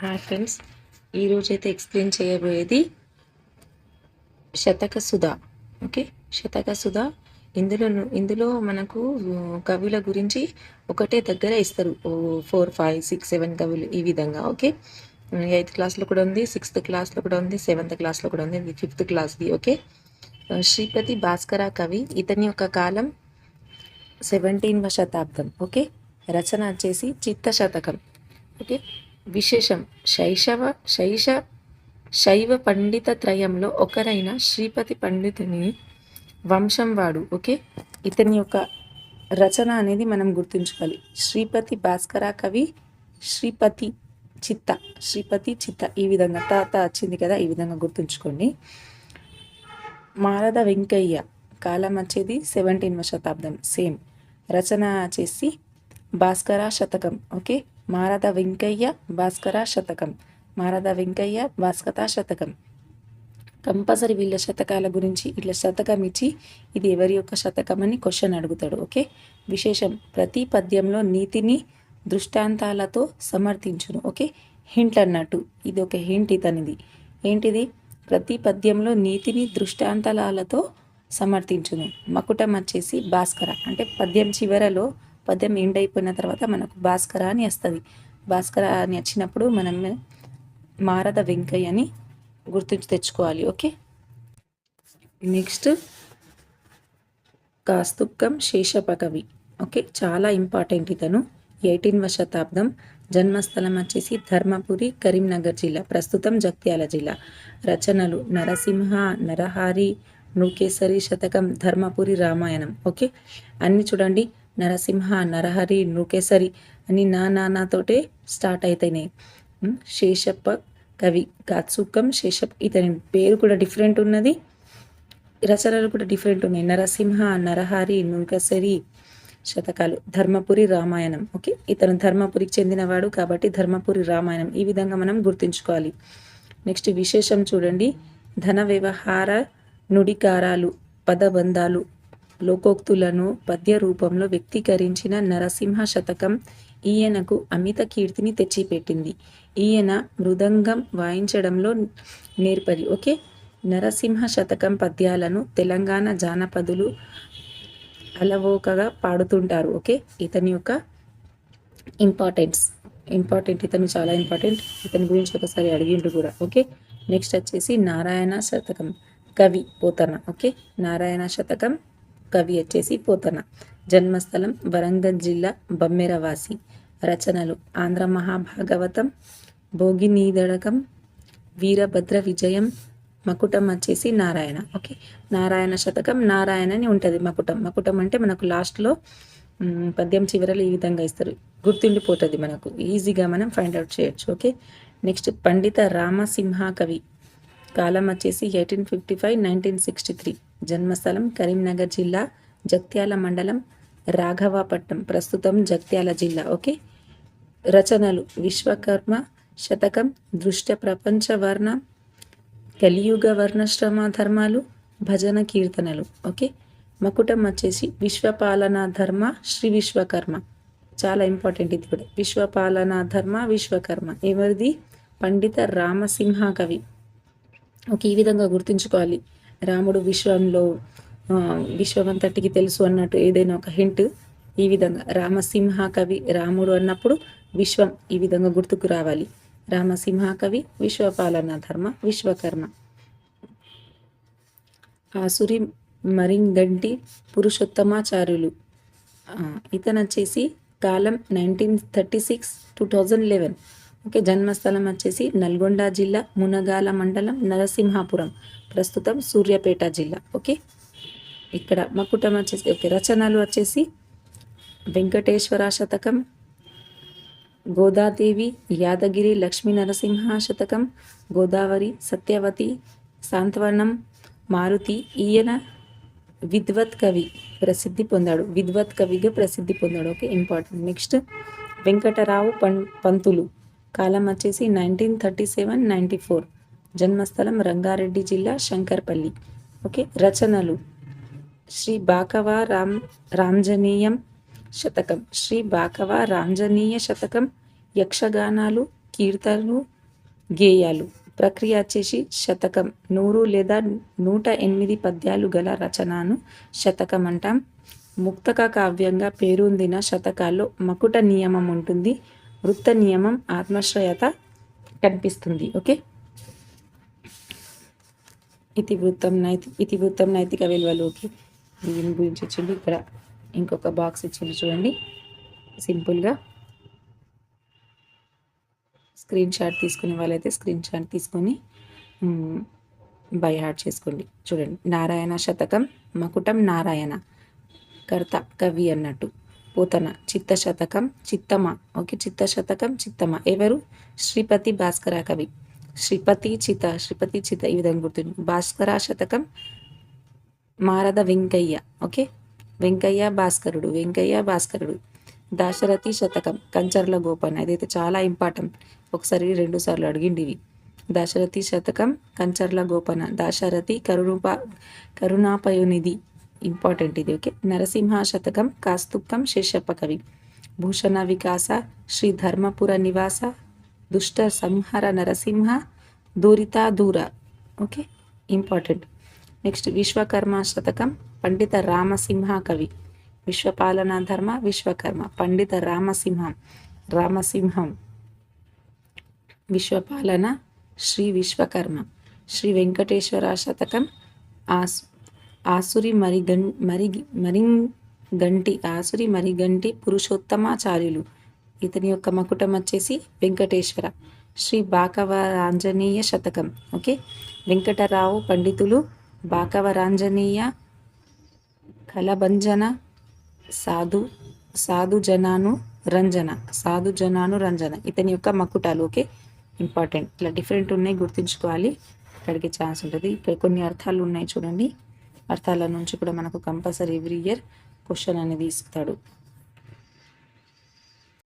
Hi friends ఈరోజు అయితే explain చేయబోయేది శతక సుధ. ఓకే? శతక సుధ. ఇందులో ఇందులో మనకు కవుల గురించి ఒకటే దగ్గర ఇస్తారు. ఫోర్ ఫైవ్ సిక్స్ సెవెన్ కవులు ఈ విధంగా. ఓకే? ఎయిత్ క్లాస్లో కూడా ఉంది సిక్స్త్ క్లాస్లో కూడా ఉంది సెవెంత్ క్లాస్లో కూడా ఉంది ఫిఫ్త్ క్లాస్ది. ఓకే? శ్రీపతి భాస్కర కవి ఇతని యొక్క కాలం సెవెంటీన్వ శతాబ్దం. ఓకే? రచన వచ్చేసి చిత్త శతకం ఓకే? విశేషం. శైశవ శైష శైవ పండిత త్రయంలో ఒకరైన శ్రీపతి పండితుని వంశం వాడు ఓకే? ఇతని యొక్క రచన అనేది మనం గుర్తుంచుకోవాలి. శ్రీపతి భాస్కర కవి శ్రీపతి చిత్త శ్రీపతి చిత్త. ఈ విధంగా తాత వచ్చింది కదా ఈ విధంగా గుర్తుంచుకోండి. మారద వెంకయ్య కాలం వచ్చేది సెవెంటీన్వ శతాబ్దం. సేమ్ రచన వచ్చేసి భాస్కర శతకం ఓకే? మారద వెంకయ్య భాస్కర శతకం. మారద వెంకయ్య భాస్కర శతకం. కంపల్సరీ వీళ్ళ శతకాల గురించి ఇట్లా శతకం ఇచ్చి ఇది ఎవరి యొక్క శతకం అని క్వశ్చన్ అడుగుతాడు ఓకే? విశేషం ప్రతి పద్యంలో నీతిని దృష్టాంతాలతో సమర్థించును ఓకే? హింట్ అన్నట్టు. ఇది ఒక హింట్ ఇతనిది. ఏంటిది? ప్రతి పద్యంలో నీతిని దృష్టాంతాలతో సమర్థించును. మకుటం వచ్చేసి భాస్కర. అంటే పద్యం చివరలో పద్యం ఎండ్ అయిపోయిన తర్వాత మనకు భాస్కర అని వస్తుంది. భాస్కర అని వచ్చినప్పుడు మనం మారద వెంకయ్య అని గుర్తించి తెచ్చుకోవాలి. ఓకే? నెక్స్ట్ కాస్తుక్కం శేషపకవి. ఓకే? చాలా ఇంపార్టెంట్ ఇతను. ఎయిటీన్వ శతాబ్దం. జన్మస్థలం వచ్చేసి ధర్మపురి కరీంనగర్ జిల్లా. ప్రస్తుతం జగ్త్యాల జిల్లా. రచనలు నరసింహ నరహారి నూకేసరి శతకం ధర్మపురి రామాయణం. ఓకే? అన్ని చూడండి. నరసింహ నరహరి నూకేసరి అని నా నాన్నతోటే స్టార్ట్ అవుతాయి శేషప్ప కవి కాత్సుకం శేషప్ ఇతని పేరు కూడా డిఫరెంట్ ఉన్నది. రచనలు కూడా డిఫరెంట్ ఉన్నాయి. నరసింహ నరహరి నూకసరి శతకాలు. ధర్మపురి రామాయణం. ఓకే? ఇతను ధర్మపురికి చెందినవాడు కాబట్టి ధర్మపురి రామాయణం ఈ విధంగా మనం గుర్తుంచుకోవాలి. నెక్స్ట్ విశేషం చూడండి. ధన వ్యవహార నుడికారాలు పదబంధాలు లోకోక్తులను పద్య రూపంలో వ్యక్తీకరించిన నరసింహ శతకం ఈయనకు అమిత కీర్తిని తెచ్చిపెట్టింది. ఈయన మృదంగం వాయించడంలో నేర్పరి ఓకే? నరసింహ శతకం పద్యాలను తెలంగాణ జానపదులు అలవోకగా పాడుతుంటారు. ఓకే? ఇతని యొక్క ఇంపార్టెన్స్. ఇంపార్టెంట్ ఇతను చాలా ఇంపార్టెంట్. ఇతని గురించి ఒకసారి అడిగిండు కూడా. ఓకే? నెక్స్ట్ వచ్చేసి నారాయణ శతకం కవి పోతన. ఓకే? నారాయణ శతకం కవి వచ్చేసి పోతన. జన్మస్థలం వరంగల్ జిల్లా బమ్మెరవాసి. రచనలు ఆంధ్ర మహాభాగవతం భోగినీదడకం వీరభద్ర విజయం మకుటం వచ్చేసి నారాయణ. ఓకే. నారాయణ శతకం నారాయణ అని ఉంటుంది మకుటం. మకుటం అంటే మనకు లాస్ట్లో పద్యం చివరలు ఈ విధంగా ఇస్తారు. గుర్తుండిపోతుంది మనకు. ఈజీగా మనం ఫైండ్ అవుట్ చేయొచ్చు. ఓకే. నెక్స్ట్ పండిత రామసింహ కవి. కాలం వచ్చేసి eighteen fifty five nineteen sixty three. జన్మస్థలం కరీంనగర్ జిల్లా జగ్త్యాల మండలం రాఘవాపట్నం. ప్రస్తుతం జగ్త్యాల జిల్లా ఓకే? రచనలు విశ్వకర్మ శతకం దృష్ట ప్రపంచ వర్ణ కలియుగ వర్ణశ్రమ ధర్మాలు భజన కీర్తనలు ఓకే? మకుటం వచ్చేసి విశ్వపాలన ధర్మ శ్రీ విశ్వకర్మ. చాలా ఇంపార్టెంట్ ఇది కూడా. విశ్వపాలన ధర్మ విశ్వకర్మ. ఎవరిది? పండిత రామసింహ కవి. ఒక ఈ విధంగా గుర్తుంచుకోవాలి. రాముడు విశ్వంలో విశ్వమంతటికి తెలుసు అన్నట్టు ఏదైనా ఒక హింట్. ఈ విధంగా రామసింహ కవి రాముడు అన్నప్పుడు విశ్వం ఈ విధంగా గుర్తుకు రావాలి. రామసింహ కవి విశ్వపాలన ధర్మ విశ్వకర్మ. ఆసురి మరింగంటి పురుషోత్తమాచార్యులు. ఇతను వచ్చేసి కాలం nineteen thirty six two thousand eleven. Okay జన్మస్థలం వచ్చేసి నల్గొండ జిల్లా మునగాల మండలం నరసింహాపురం. ప్రస్తుతం సూర్యాపేట జిల్లా. ఓకే ఇక్కడ మకుటం వచ్చేసి ఓకే రచనలు వచ్చేసి వెంకటేశ్వర శతకం గోదాదేవి యాదగిరి లక్ష్మీ నరసింహ శతకం గోదావరి సత్యవతి సాంత్వనం మారుతి ఈయన విద్వత్ కవి ప్రసిద్ధి పొందాడు. విద్వత్ కవిగా ప్రసిద్ధి పొందాడు. Okay important. నెక్స్ట్ వెంకటరావు పం పంతులు. కాలం వచ్చేసి nineteen thirty seven ninety four జన్మస్థలం రంగారెడ్డి జిల్లా శంకర్పల్లి. ఓకే రచనలు. శ్రీ బాకవ రామ్ రాంజనీయం శతకం. శ్రీ బాకవ రాంజనీయ శతకం యక్షగానాలు కీర్తనలు గేయాలు. ప్రక్రియ వచ్చేసి శతకం. నూరు లేదా నూట ఎనిమిది పద్యాలు గల రచనను శతకం అంటాం. ముక్తక కావ్యంగా పేరొందిన శతకాల్లో మకుట నియమం ఉంటుంది. వృత్త నియమం ఆత్మశ్రయత కనిపిస్తుంది ఓకే? ఇతివృత్తం నైతి ఇతివృత్తం నైతిక విలువలోకి దీని గురించి ఇచ్చిండు ఇక్కడ ఇంకొక బాక్స్ ఇచ్చిండు చూడండి. సింపుల్గా స్క్రీన్ షాట్ తీసుకునే వాళ్ళైతే స్క్రీన్ షాట్ తీసుకొని బై హార్ట్ చేసుకోండి. చూడండి నారాయణ శతకం మకుటం నారాయణ కర్త కవి అన్నట్టు. పోతన చిత్త శతకం చిత్తమ? ఓకే చిత్త శతకం చిత్తమ? ఎవరు? శ్రీపతి భాస్కర కవి. శ్రీపతి చిత శ్రీపతి చిత ఈ విధంగా గుర్తుంది భాస్కర శతకం మారద వెంకయ్య. ఓకే వెంకయ్య భాస్కరుడు వెంకయ్య భాస్కరుడు. దాశరథి శతకం కంచర్ల గోపన్న ఇదైతే చాలా ఇంపార్టెంట్. ఒకసారి రెండు సార్లు అడిగిండి ఇవి. దాశరథి శతకం కంచర్ల గోపన. దాశరథి కరుణప కరుణాపయునిధి. ఇంపార్టెంట్ ఇది ఓకే నరసింహ శతకం కాస్తుక్కం శేషప్ప కవి భూషణ వికాస శ్రీ ధర్మపుర నివాస దుష్ట సంహర నరసింహ దూరితా దూర ఓకే ఇంపార్టెంట్ నెక్స్ట్ విశ్వకర్మ శతకం పండిత రామసింహ కవి విశ్వపాలన ధర్మ విశ్వకర్మ పండిత రామసింహం రామసింహం విశ్వపాలన శ్రీ విశ్వకర్మ శ్రీ వెంకటేశ్వర శతకం ఆస్ ఆసురి మరిగం మరి మరింగంటి ఆసురి మరిగంటి పురుషోత్తమాచార్యులు. ఇతని యొక్క మకుటం వచ్చేసి వెంకటేశ్వర. శ్రీ బాకవరాంజనేయ శతకం. ఓకే? వెంకటరావు పండితులు బాకవరాంజనేయ కలభంజన సాధు సాధు జనాను రంజన సాధు జనాను రంజన. ఇతని యొక్క మకుటాలు. ఓకే? ఇంపార్టెంట్. ఇట్లా డిఫరెంట్ ఉన్నాయి గుర్తుంచుకోవాలి. ఇక్కడికి ఛాన్స్ ఉంటుంది. ఇక్కడ కొన్ని అర్థాలు ఉన్నాయి చూడండి. అర్థాల నుంచి కూడా మనకు కంపల్సరీ ఎవ్రీ ఇయర్ క్వశ్చన్ అనేది ఇస్తాడు.